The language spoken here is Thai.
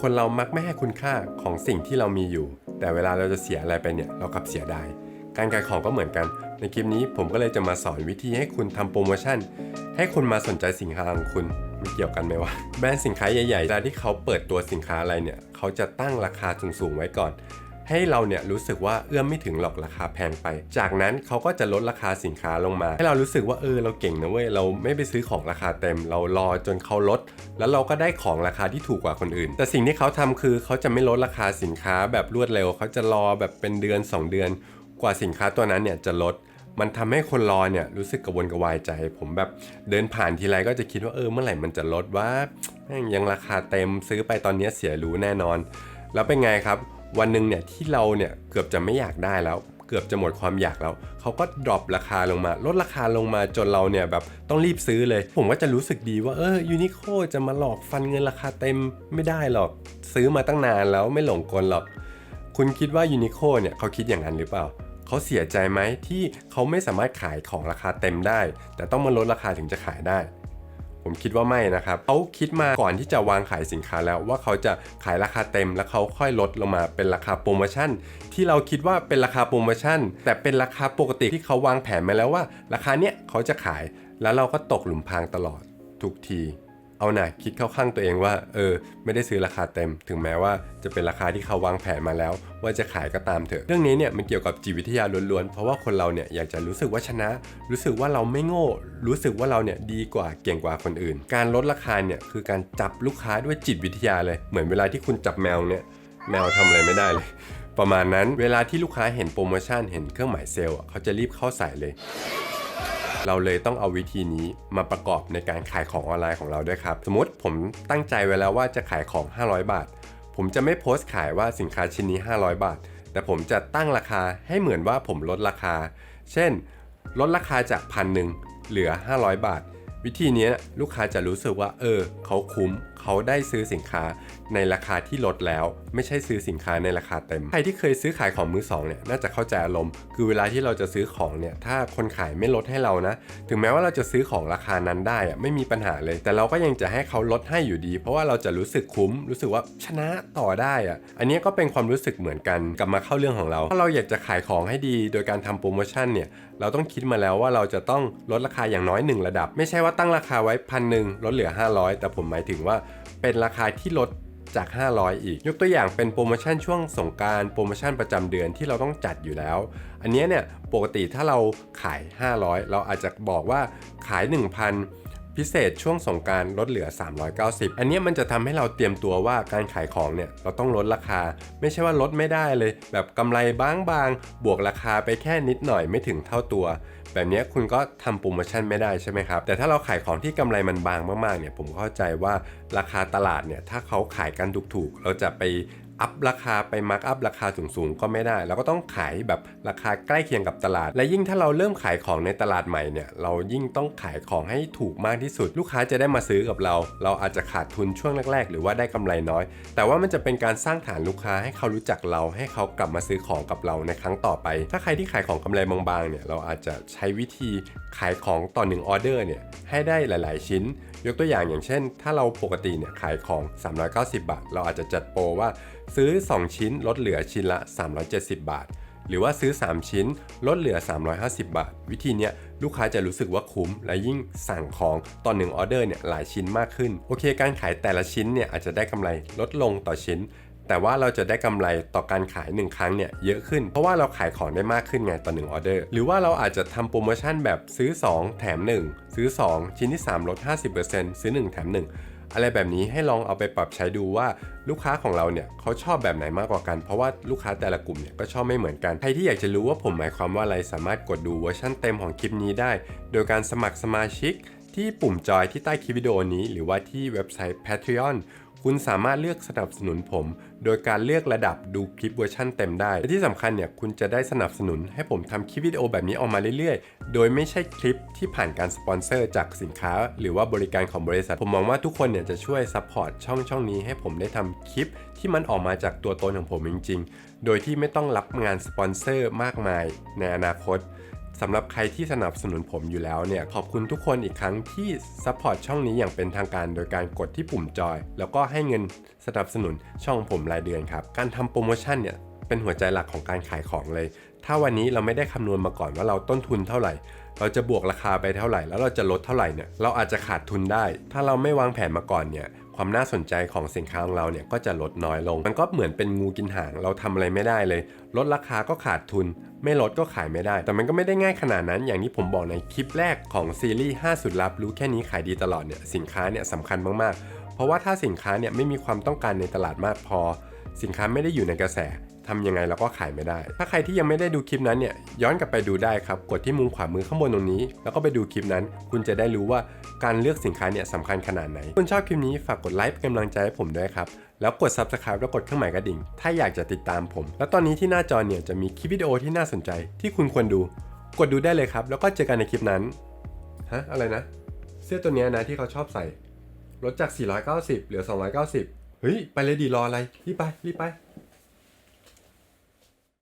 คนเรามักไม่ให้คุณค่าของสิ่งที่เรามีอยู่ แต่เวลาเราจะเสียอะไรไปเนี่ยเรากลับเสียดายการขายของก็เหมือนกัน ในคลิปนี้ผมก็เลยจะมาสอนวิธีให้คุณทำโปรโมชั่น ให้คนมาสนใจสินค้าของคุณมันเกี่ยวกันไหมวะแบรนด์สินค้าใหญ่ๆเวลาที่เขาเปิดตัวสินค้าอะไรเนี่ยเขาจะตั้งราคาสูงๆไว้ก่อน ให้เราเนี่ยรู้สึกว่าเอื้อมไม่ถึงหรอกราคาแพงไป จากนั้นเขาก็จะลดราคาสินค้าลงมา ให้เรารู้สึกว่าเออเราเก่งนะเว้ยเราไม่ไปซื้อของราคาเต็ม เรารอจนเขาลด แล้วเราก็ได้ของราคาที่ถูกกว่าคนอื่น แต่สิ่งที่เขาทำคือเขาจะไม่ลดราคาสินค้าแบบรวดเร็ว เขาจะรอแบบเป็นเดือน 2 เดือน กว่าสินค้าตัวนั้นเนี่ยจะลดมันทำให้คนรอเนี่ยรู้สึกกระวนกระวายใจ ผมแบบเดินผ่านทีไรก็จะคิดว่าเออเมื่อไหร่มันจะลดว่ายังราคาเต็มซื้อไปตอนนี้เสียรู้แน่นอน แล้วเป็นไงครับ วันหนึ่งเนี่ยที่เราเนี่ยเกือบจะไม่อยากได้แล้วเกือบจะหมดความอยากแล้วเขาก็ดรอปราคาลงมา ลดราคาลงมาจนเราเนี่ยแบบต้องรีบซื้อเลย ผมก็จะรู้สึกดีว่าเออยูนิโคจะมาหลอกฟันเงินราคาเต็มไม่ได้หรอกซื้อมาตั้งนานแล้วไม่หลงกลหรอก คุณคิดว่ายูนิโคเนี่ยเขาคิดอย่างนั้นหรือเปล่าเขาเสียใจไหมที่เขาไม่สามารถขายของราคาเต็มได้ แต่ต้องมาลดราคาถึงจะขายได้ ผมคิดว่าไม่นะครับเขาคิดมาก่อนที่จะวางขายสินค้าแล้วว่าเขาจะขายราคาเต็มแล้วเขาค่อยลดลงมาเป็นราคาโปรโมชั่น ที่เราคิดว่าเป็นราคาโปรโมชั่น แต่เป็นราคาปกติที่เขาวางแผนมาแล้วว่า ราคาเนี้ยเขาจะขายแล้วเราก็ตกหลุมพรางตลอดทุกที เอาหน่ะคิดเข้าข้างตัวเองว่า เออ ไม่ได้ซื้อราคาเต็ม ถึงแม้ว่าจะเป็นราคาที่เขาวางแผนมาแล้ว ว่าจะขายก็ตามเถอะ เรื่องนี้เนี่ยมันเกี่ยวกับจิตวิทยาล้วนๆ เพราะว่าคนเราเนี่ยอยากจะรู้สึกว่าชนะ รู้สึกว่าเราไม่โง่ รู้สึกว่าเราเนี่ยดีกว่าเก่งกว่าคนอื่น การลดราคาเนี่ยคือการจับลูกค้าด้วยจิตวิทยาเลย เหมือนเวลาที่คุณจับแมวเนี่ย แมวทำอะไรไม่ได้เลย ประมาณนั้น เวลาที่ลูกค้าเห็นโปรโมชั่น เห็นเครื่องหมายเซลล์เขาจะรีบเข้าใส่เลย เราเลยต้องเอาวิธีนี้มาประกอบในการขายของออนไลน์ของเราด้วยครับ สมมติผมตั้งใจไว้แล้วว่าจะขายของ 500 บาท ผมจะไม่โพสต์ขายว่าสินค้าชิ้นนี้ 500 บาท แต่ผมจะตั้งราคาให้เหมือนว่าผมลดราคา เช่น ลดราคาจากพันหนึ่งเหลือ 500 บาท วิธีนี้ลูกค้าจะรู้สึกว่า เออ เขาคุ้มเขาได้ซื้อสินค้าในราคาที่ลดแล้ว ไม่ใช่ซื้อสินค้าในราคาเต็ม ใครที่เคยซื้อขายของมือสองเนี่ยน่าจะเข้าใจอารมณ์ คือเวลาที่เราจะซื้อของเนี่ยถ้าคนขายไม่ลดให้เรานะ ถึงแม้ว่าเราจะซื้อของราคานั้นได้อะไม่มีปัญหาเลย แต่เราก็ยังจะให้เขาลดให้อยู่ดี เพราะว่าเราจะรู้สึกคุ้ม รู้สึกว่าชนะต่อได้อะอันนี้ก็เป็นความรู้สึกเหมือนกันกลับมาเข้าเรื่องของเรา ถ้าเราอยากจะขายของให้ดี โดยการทำโปรโมชั่นเนี่ยเราต้องคิดมาแล้วว่าเราจะต้องลดราคาอย่างน้อยหนึ่งระดับ ไม่ใช่ว่าตั้งราคาไว้พันหนึ่งลดเหลือ 500 แต่ผมหมายถึงว่า เป็นราคาที่ลดจาก 500 อีก ยกตัวอย่างเป็นโปรโมชั่นช่วงสงการโปรโมชั่นประจำเดือนที่เราต้องจัดอยู่แล้ว อันนี้เนี่ยปกติถ้าเราขาย 500 เราอาจจะบอกว่าขาย 1,000 พิเศษช่วงสงการลดเหลือ 390 อันนี้มันจะทำให้เราเตรียมตัวว่าการขายของเนี่ยเราต้องลดราคา ไม่ใช่ว่าลดไม่ได้เลย แบบกำไรบางบางๆบวกราคาไปแค่นิดหน่อยไม่ถึงเท่าตัว แบบนี้คุณก็ทำโปรโมชั่นไม่ได้ใช่ไหมครับ แต่ถ้าเราขายของที่กำไรมันบางมากๆเนี่ยผมเข้าใจว่าราคาตลาดเนี่ยถ้าเขาขายกันถูกๆเราจะไป อัพราคาไปมาร์กอัพราคาสูงๆก็ไม่ได้ เราก็ต้องขายแบบราคาใกล้เคียงกับตลาด และยิ่งถ้าเราเริ่มขายของในตลาดใหม่เนี่ยเรายิ่งต้องขายของให้ถูกมากที่สุด ลูกค้าจะได้มาซื้อกับเรา เราอาจจะขาดทุนช่วงแรกๆ หรือว่าได้กำไรน้อย แต่ว่ามันจะเป็นการสร้างฐานลูกค้าให้เขารู้จักเรา ให้เขากลับมาซื้อของกับเราในครั้งต่อไป ถ้าใครที่ขายของกำไรบางๆเนี่ยเราอาจจะใช้วิธีขายของต่อหนึ่งออเดอร์เนี่ยให้ได้หลาย ๆ ชิ้น ยกตัวอย่างอย่างเช่น ถ้าเราปกติเนี่ยขายของ 390 บาท เราอาจจะจัดโปรว่าซื้อ 2 ชิ้นลดเหลือชิ้นละ 370 บาท หรือว่าซื้อ 3 ชิ้นลดเหลือ 350 บาท วิธีเนี้ยลูกค้าจะรู้สึกว่าคุ้ม และยิ่งสั่งของต่อหนึ่งออเดอร์เนี่ยหลายชิ้นมากขึ้น โอเค การขายแต่ละชิ้นเนี่ยอาจจะได้กำไรลดลงต่อชิ้นแต่ว่าเราจะได้กำไรต่อการขาย 1 ครั้งเนี่ยเยอะขึ้น เพราะว่าเราขายของได้มากขึ้นไงต่อ1ออเดอร์ หรือว่าเราอาจจะทำโปรโมชั่นแบบซื้อ 2 แถม 1 ซื้อ 2 ชิ้นที่ 3 ลด 50%ซื้อ 1 แถม 1 อะไรแบบนี้ให้ลองเอาไปปรับใช้ดูว่าลูกค้าของเราเนี่ยเขาชอบแบบไหนมากกว่ากัน เพราะว่าลูกค้าแต่ละกลุ่มเนี่ยก็ชอบไม่เหมือนกัน ใครที่อยากจะรู้ว่าผมหมายความว่าอะไรสามารถกดดูเวอร์ชั่นเต็มของคลิปนี้ได้ โดยการสมัครสมาชิกที่ปุ่มจอยที่ใต้คลิปวิดีโอนี้ หรือว่าที่เว็บไซต์ Patreon คุณสามารถเลือกสนับสนุนผม โดยการเลือกระดับดูคลิปเวอร์ชั่นเต็มได้ และที่สำคัญเนี่ยคุณจะได้สนับสนุนให้ผมทำคลิปวิดีโอแบบนี้ออกมาเรื่อยๆ โดยไม่ใช่คลิปที่ผ่านการสปอนเซอร์จากสินค้า หรือว่าบริการของบริษัท ผมมองว่าทุกคนเนี่ยจะช่วยซัพพอร์ตช่องช่องนี้ให้ผมได้ทำคลิปที่มันออกมาจากตัวตนของผมจริง ๆ โดยที่ไม่ต้องรับงานสปอนเซอร์มากมายในอนาคต สำหรับใครที่สนับสนุนผมอยู่แล้วเนี่ย ขอบคุณทุกคนอีกครั้งที่ซัพพอร์ตช่องนี้อย่างเป็นทางการโดยการกดที่ปุ่มจอย แล้วก็ให้เงินสนับสนุนช่องผมรายเดือนครับ การทำโปรโมชั่นเนี่ยเป็นหัวใจหลักของการขายของเลย ถ้าวันนี้เราไม่ได้คำนวณมาก่อนว่าเราต้นทุนเท่าไหร่ เราจะบวกราคาไปเท่าไหร่ แล้วเราจะลดเท่าไหร่เนี่ย เราอาจจะขาดทุนได้ ถ้าเราไม่วางแผนมาก่อนเนี่ย ความน่าสนใจของสินค้าของเราเนี่ยก็จะลดน้อยลง มันก็เหมือนเป็นงูกินหาง เราทำอะไรไม่ได้เลย ลดราคาก็ขาดทุน ไม่ลดก็ขายไม่ได้ แต่มันก็ไม่ได้ง่ายขนาดนั้น อย่างที่ผมบอกในคลิปแรกของซีรีส์5สุดลับรู้แค่นี้ขายดีตลอดเนี่ยสินค้าเนี่ยสำคัญมากๆ เพราะว่าถ้าสินค้าเนี่ยไม่มีความต้องการในตลาดมากพอ สินค้าไม่ได้อยู่ในกระแสทำยังไงเราก็ขายไม่ได้ ถ้าใครที่ยังไม่ได้ดูคลิปนั้นเนี่ยย้อนกลับไปดูได้ครับ กดที่มุมขวามือข้างบนตรงนี้ แล้วก็ไปดูคลิปนั้น คุณจะได้รู้ว่าการเลือกสินค้าเนี่ยสำคัญขนาดไหน คุณชอบคลิปนี้ฝากกดไลค์เป็นกำลังใจให้ผมด้วยครับ แล้วกด subscribe แล้วกดเครื่องหมายกระดิ่ง ถ้าอยากจะติดตามผม แล้วตอนนี้ที่หน้าจอเนี่ยจะมีคลิปวิดีโอที่น่าสนใจ ที่คุณควรดู กดดูได้เลยครับ แล้วก็เจอกันในคลิปนั้นฮะอะไรนะ เสื้อตัวนี้นะที่เขาชอบใส่ ลดจาก 490 เหลือ 290 เฮ้ย ไปเลยดีรออะไร รีบไป รีบไป